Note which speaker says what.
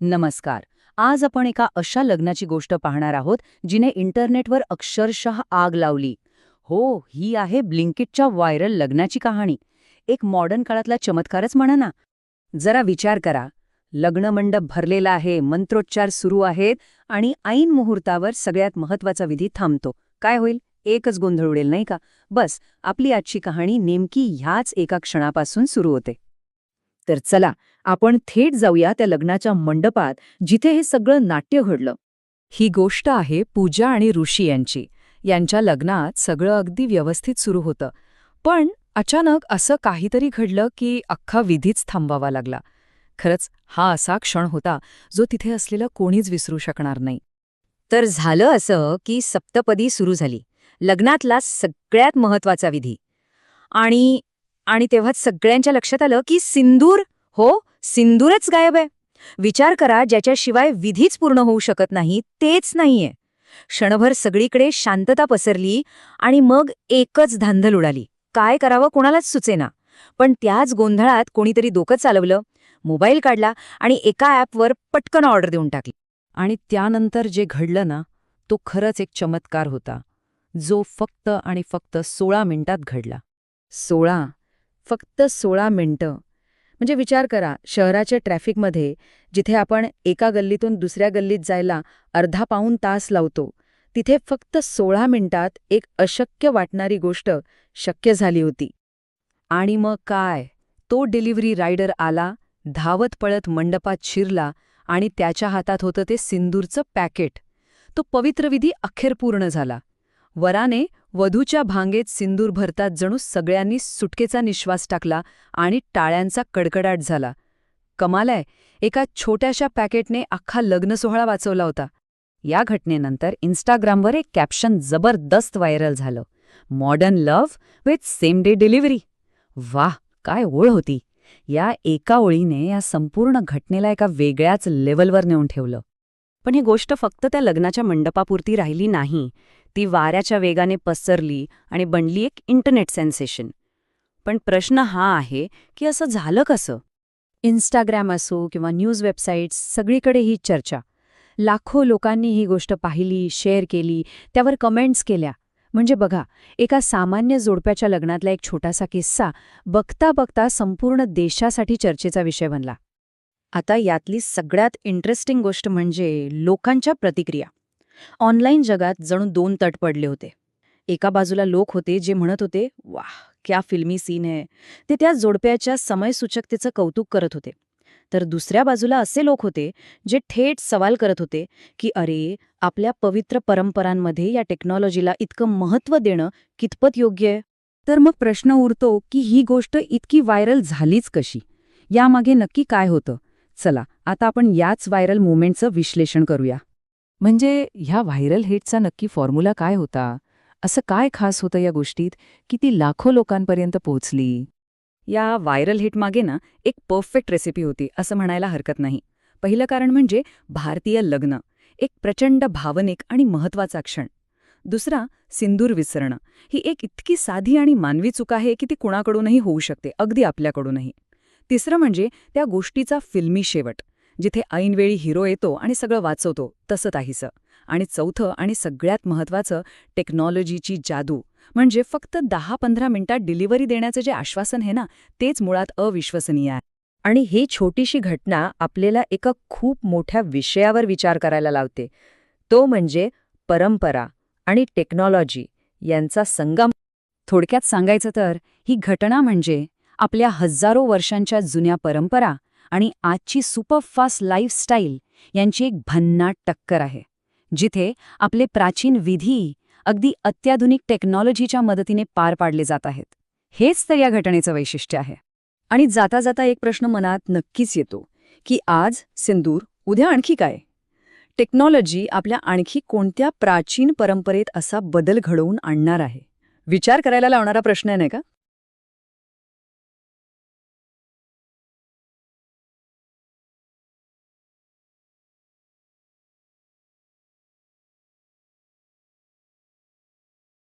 Speaker 1: नमस्कार. आज आपण एका अशा लग्नाची गोष्ट पाहणार आहोत जिने इंटरनेटवर अक्षरशः आग लावली. हो ही आहे ब्लिंकिटच्या व्हायरल लग्नाची कहाणी. एक मॉडर्न काळातला चमत्कारच म्हणा ना. जरा विचार करा. लग्नमंडप भरलेला आहे मंत्रोच्चार सुरू आहेत आणि ऐन मुहूर्तावर सगळ्यात महत्त्वाचा विधी थांबतो. काय होईल? एकच गोंधळ उडेल नाही का? बस आपली आजची कहाणी नेमकी ह्याच एका क्षणापासून सुरू होते. तर चला आपण थेट जाऊया त्या लग्नाच्या मंडपात जिथे हे सगळं नाट्य घडलं. ही गोष्ट आहे पूजा आणि ऋषी यांची. यांच्या लग्नात सगळं अगदी व्यवस्थित सुरू होतं. पण अचानक असं काहीतरी घडलं की अख्खा विधीच थांबावा लागला. खरंच हा असा क्षण होता जो तिथे असलेलं कोणीच विसरू शकणार नाही. तर झालं असं की सप्तपदी सुरू झाली. लग्नातला सगळ्यात महत्त्वाचा विधी. आणि आणि तेव्हाच सगळ्यांच्या लक्षात आलं की सिंदूर हो सिंदूरच गायब आहे. विचार करा ज्याच्याशिवाय विधीच पूर्ण होऊ शकत नाही तेच नाहीये. क्षणभर सगळीकडे शांतता पसरली आणि मग एकच धांधल उडाली. काय करावं कोणालाच सुचेना. पण त्याच गोंधळात कोणीतरी डोकं चालवलं मोबाईल काढला आणि एका ॲपवर पटकन ऑर्डर देऊन टाकली. आणि त्यानंतर जे घडलं ना तो खरंच एक चमत्कार होता. जो फक्त आणि फक्त सोळा मिनिटात घडला. सोळा फक्त सोळा मिनिटं. म्हणजे विचार करा शहराच्या ट्रॅफिकमध्ये जिथे आपण एका गल्लीतून दुसऱ्या गल्लीत जायला अर्धा पाऊण तास लावतो तिथे फक्त सोळा मिनिटात एक अशक्य वाटणारी गोष्ट शक्य झाली होती. आणि मग काय? तो डिलिव्हरी रायडर आला धावत पळत मंडपात शिरला आणि त्याच्या हातात होतं ते सिंदूरचं पॅकेट. तो पवित्रविधी अखेर पूर्ण झाला. वराने वधूच्या भांगेत सिंदूर भरतात जणू सगळ्यांनी सुटकेचा निश्वास टाकला आणि टाळ्यांचा कडकडाट झाला. कमालाय एका छोट्याशा पॅकेटने अख्खा लग्नसोहळा वाचवला होता. या घटनेनंतर इन्स्टाग्रामवर एक कॅप्शन जबरदस्त व्हायरल झालं. Modern love with same day delivery. वाह काय ओळ होती. या एका ओळीने या संपूर्ण घटनेला एका वेगळ्याच लेवलवर नेऊन ठेवलं. पण ही गोष्ट फक्त त्या लग्नाच्या मंडपापुरती राहिली नाही. ती वाऱ्याच्या वेगाने पसरली आणि बनली एक इंटरनेट सेन्सेशन पण प्रश्न हा आहे की असं झालं कसं? इन्स्टाग्राम असो किंवा न्यूज वेबसाईट्स सगळीकडे ही चर्चा. लाखो लोकांनी ही गोष्ट पाहिली शेअर केली त्यावर कमेंट्स केल्या. म्हणजे बघा एका सामान्य जोडप्याच्या लग्नातला एक छोटासा किस्सा बघता बघता संपूर्ण देशासाठी चर्चेचा विषय बनला. आता यातली सगळ्यात इंटरेस्टिंग गोष्ट म्हणजे लोकांच्या प्रतिक्रिया. ऑनलाईन जगात जणू दोन तट पडले होते. एका बाजूला लोक होते जे म्हणत होते वाह क्या फिल्मी सीन आहे ते त्या जोडप्याच्या समयसूचकतेचं कौतुक करत होते. तर दुसऱ्या बाजूला असे लोक होते जे थेट सवाल करत होते की अरे आपल्या पवित्र परंपरांमध्ये या टेक्नॉलॉजीला इतकं महत्त्व देणं कितपत योग्य आहे? तर मग प्रश्न उरतो की ही गोष्ट इतकी व्हायरल झालीच कशी? यामागे नक्की काय होतं? चला आता आपण याच व्हायरल मुवमेंटचं विश्लेषण करूया. म्हणजे ह्या व्हायरल हिटचा नक्की फॉर्म्युला काय होता? असं काय खास होतं या गोष्टीत? की ती लाखो लोकांपर्यंत पोहोचली? या व्हायरल हिटमागे ना एक परफेक्ट रेसिपी होती असं म्हणायला हरकत नाही. पहिलं कारण म्हणजे भारतीय लग्न. एक प्रचंड भावनिक आणि महत्त्वाचा क्षण. दुसरा सिंदूर विसरणं. ही एक इतकी साधी आणि मानवी चूक आहे की ती कुणाकडूनही होऊ शकते अगदी आपल्याकडूनही. तिसरं म्हणजे त्या गोष्टीचा फिल्मी शेवट. जिथे ऐनवेळी हिरो येतो आणि सगळं वाचवतो तसं काहीसं. आणि चौथं आणि सगळ्यात महत्वाचं टेक्नॉलॉजीची जादू. म्हणजे फक्त दहा पंधरा मिनिटात डिलिव्हरी देण्याचं जे आश्वासन आहे ना तेच मुळात अविश्वसनीय आहे. आणि ही छोटीशी घटना आपल्याला एका खूप मोठ्या विषयावर विचार करायला लावते. तो म्हणजे परंपरा आणि टेक्नॉलॉजी यांचा संगम. थोडक्यात सांगायचं तर ही घटना म्हणजे आपल्या हजारो वर्षांच्या जुन्या परंपरा आणि आजची सुपरफास्ट लाईफस्टाईल यांची एक भन्नाट टक्कर आहे जिथे आपले प्राचीन विधी अगदी अत्याधुनिक टेक्नॉलॉजीच्या मदतीने पार पाडले जात आहेत. हेच तर या घटनेचं वैशिष्ट्य आहे. आणि जाता जाता एक प्रश्न मनात नक्कीच येतो की आज सिंदूर उद्या आणखी काय? टेक्नॉलॉजी आपल्या आणखी कोणत्या प्राचीन परंपरेत असा बदल घडवून आणणार आहे? विचार करायला लावणारा प्रश्न आहे नाही का?